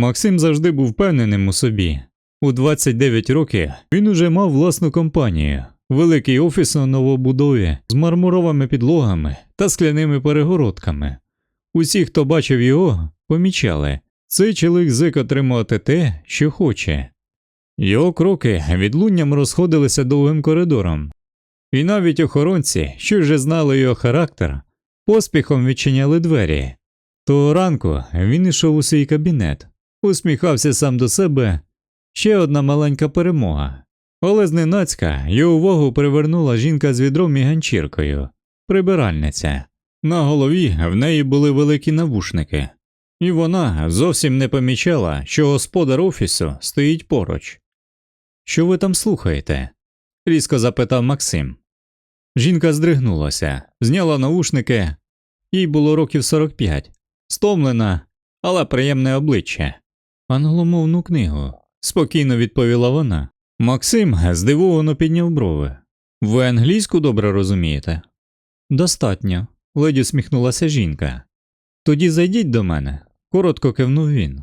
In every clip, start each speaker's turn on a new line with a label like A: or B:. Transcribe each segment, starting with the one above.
A: Максим завжди був впевненим у собі. У 29 років він уже мав власну компанію, великий офіс у новобудові з мармуровими підлогами та скляними перегородками. Усі, хто бачив його, помічали, цей чоловік звик отримувати те, що хоче. Його кроки відлунням розходилися довгим коридором, і навіть охоронці, що вже знали його характер, поспіхом відчиняли двері. Того ранку він йшов у свій кабінет, усміхався сам до себе. Ще одна маленька перемога. Але зненацька його увагу привернула жінка з відром і ганчіркою, прибиральниця. На голові в неї були великі навушники, і вона зовсім не помічала, що господар офісу стоїть поруч. Що ви там слухаєте? різко запитав Максим. Жінка здригнулася, зняла наушники, їй було років 45, стомлена, але приємне обличчя. Англомовну книгу, спокійно відповіла вона. Максим здивовано підняв брови. Ви англійську добре розумієте? Достатньо, ледь усміхнулася жінка. Тоді зайдіть до мене, коротко кивнув він.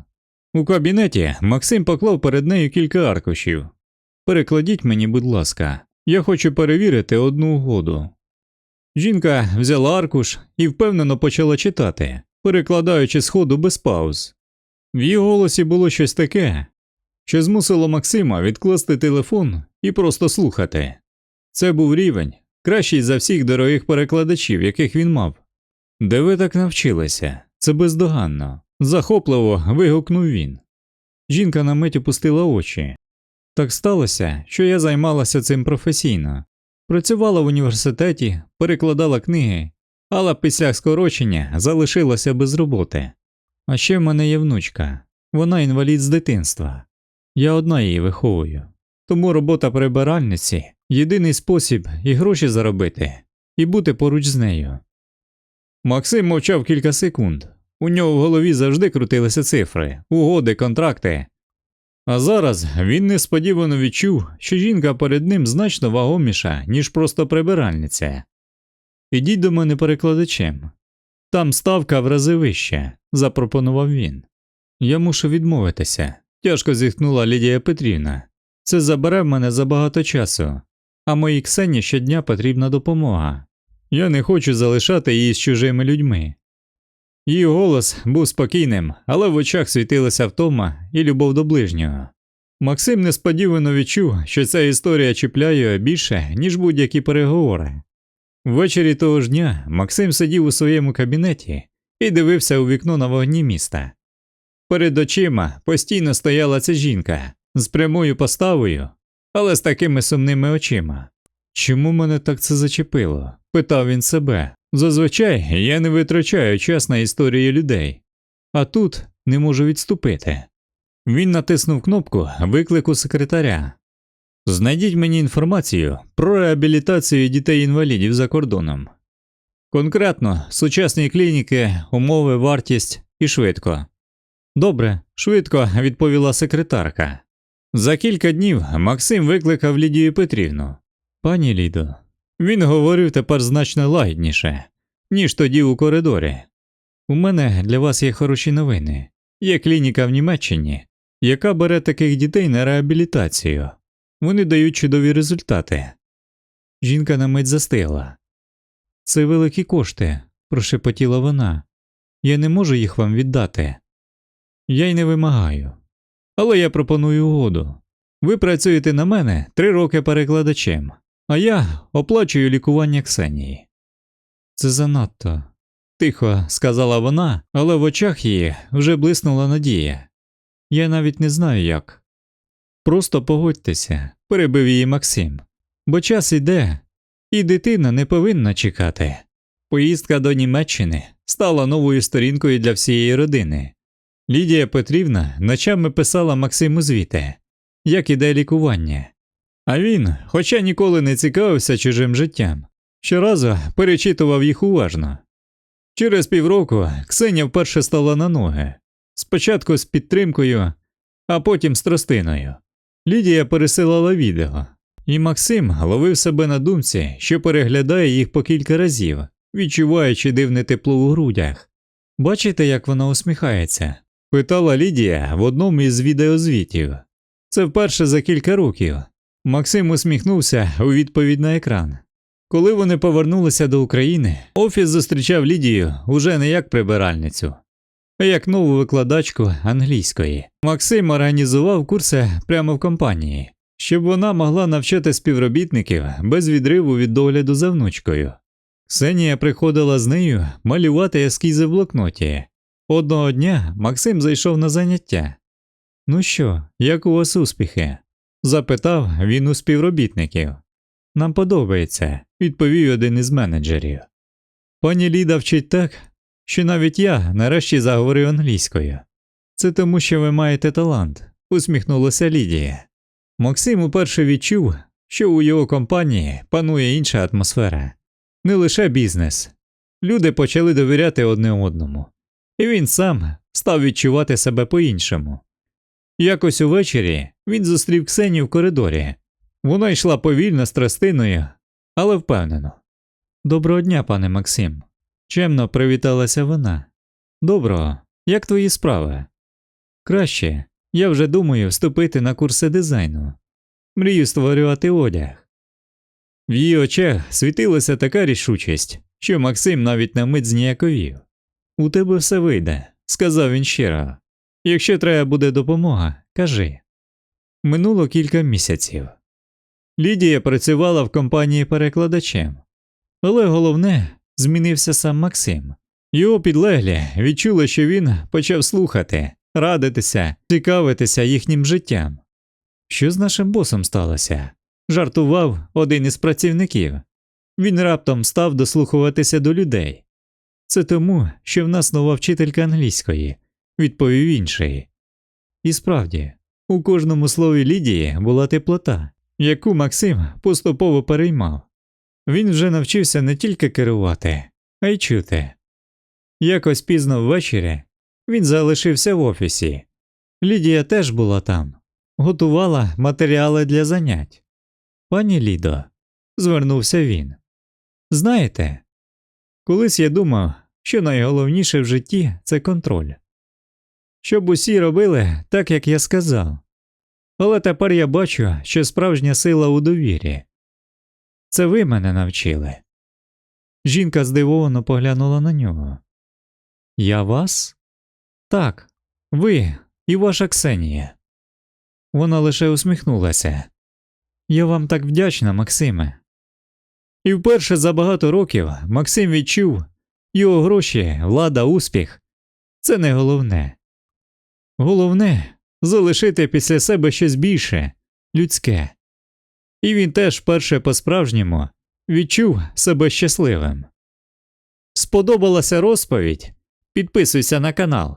A: У кабінеті Максим поклав перед нею кілька аркушів. Перекладіть мені, будь ласка, я хочу перевірити одну угоду. Жінка взяла аркуш і впевнено почала читати, перекладаючи з ходу без пауз. В її голосі було щось таке, що змусило Максима відкласти телефон і просто слухати. Це був рівень, кращий за всіх дорогих перекладачів, яких він мав. Де ви так навчилися? Це бездоганно. Захопливо вигукнув він. Жінка на мить опустила очі. Так сталося, що я займалася цим професійно. Працювала в університеті, перекладала книги, але після скорочення залишилася без роботи. А ще в мене є внучка, вона інвалід з дитинства. Я одна її виховую. Тому робота прибиральниці єдиний спосіб і гроші заробити, і бути поруч з нею. Максим мовчав кілька секунд. У нього в голові завжди крутилися цифри, угоди, контракти. А зараз він несподівано відчув, що жінка перед ним значно вагоміша, ніж просто прибиральниця. Ідіть до мене перекладачем. Там ставка в рази вища, запропонував він. Я мушу відмовитися, тяжко зітхнула Лідія Петрівна. Це забере в мене забагато часу, а моїй Ксені щодня потрібна допомога. Я не хочу залишати її з чужими людьми. Її голос був спокійним, але в очах світилася втома і любов до ближнього. Максим несподівано відчув, що ця історія чіпляє більше, ніж будь-які переговори. Ввечері того ж дня Максим сидів у своєму кабінеті і дивився у вікно на вогні міста. Перед очима постійно стояла ця жінка з прямою поставою, але з такими сумними очима. Чому мене так це зачепило? питав він себе. Зазвичай я не витрачаю час на історії людей, а тут не можу відступити. Він натиснув кнопку виклику секретаря. Знайдіть мені інформацію про реабілітацію дітей-інвалідів за кордоном. Конкретно сучасні клініки, умови, вартість і швидко. Добре, швидко відповіла секретарка. За кілька днів Максим викликав Лідію Петрівну. Пані Лідо, він говорив тепер значно лагідніше, ніж тоді у коридорі. У мене для вас є хороші новини. Є клініка в Німеччині, яка бере таких дітей на реабілітацію. Вони дають чудові результати. Жінка на мить застигла. Це великі кошти, прошепотіла вона. Я не можу їх вам віддати. Я й не вимагаю. Але я пропоную угоду. Ви працюєте на мене три роки перекладачем, а я оплачую лікування Ксенії. Це занадто, тихо сказала вона, але в очах її вже блиснула надія. Я навіть не знаю як. Просто погодьтеся, перебив її Максим, бо час іде, і дитина не повинна чекати. Поїздка до Німеччини стала новою сторінкою для всієї родини. Лідія Петрівна ночами писала Максиму звіти, як іде лікування. А він, хоча ніколи не цікавився чужим життям, щоразу перечитував їх уважно. Через півроку Ксеня вперше стала на ноги, спочатку з підтримкою, а потім з тростиною. Лідія пересилала відео, і Максим ловив себе на думці, що переглядає їх по кілька разів, відчуваючи дивне тепло у грудях. Бачите, як вона усміхається? Питала Лідія в одному із відеозвітів. Це вперше за кілька років. Максим усміхнувся у відповідь на екран. Коли вони повернулися до України, офіс зустрічав Лідію уже не як прибиральницю, а як нову викладачку англійської. Максим організував курси прямо в компанії, щоб вона могла навчати співробітників без відриву від догляду за внучкою. Ксенія приходила з нею малювати ескізи в блокноті. Одного дня Максим зайшов на заняття. Ну що, як у вас успіхи? запитав він у співробітників. Нам подобається, відповів один із менеджерів. Пані Ліда вчить так, що навіть я нарешті заговорив англійською. Це тому, що ви маєте талант, усміхнулася Лідія. Максим уперше відчув, що у його компанії панує інша атмосфера, не лише бізнес. Люди почали довіряти одне одному, і він сам став відчувати себе по-іншому. Якось увечері він зустрів Ксенію в коридорі. Вона йшла повільно з тростиною, але впевнено. Доброго дня, пане Максим. Чемно привіталася вона. Доброго, як твої справи? Краще, я вже думаю вступити на курси дизайну. Мрію створювати одяг. В її очах світилася така рішучість, що Максим навіть на мить зніяковів. У тебе все вийде, сказав він щиро. Якщо треба буде допомога, кажи. Минуло кілька місяців. Лідія працювала в компанії перекладачем, але головне змінився сам Максим. Його підлеглі відчули, що він почав слухати, радитися, цікавитися їхнім життям. Що з нашим босом сталося? жартував один із працівників. Він раптом став дослухуватися до людей. Це тому, що в нас нова вчителька англійської, відповів інший. І справді, у кожному слові Лідії була теплота, яку Максим поступово переймав. Він вже навчився не тільки керувати, а й чути. Якось пізно ввечері він залишився в офісі. Лідія теж була там, готувала матеріали для занять. Пані Лідо, звернувся він. Знаєте, колись я думав, що найголовніше в житті це контроль. Щоб усі робили так, як я сказав. Але тепер я бачу, що справжня сила у довірі. Це ви мене навчили. Жінка здивовано поглянула на нього. Я вас? Так, ви і ваша Ксенія. Вона лише усміхнулася. Я вам так вдячна, Максиме. І вперше за багато років Максим відчув його гроші, влада, успіх це не головне. Головне залишити після себе щось більше, людське. І він теж перше по-справжньому відчув себе щасливим. Сподобалася розповідь? Підписуйся на канал,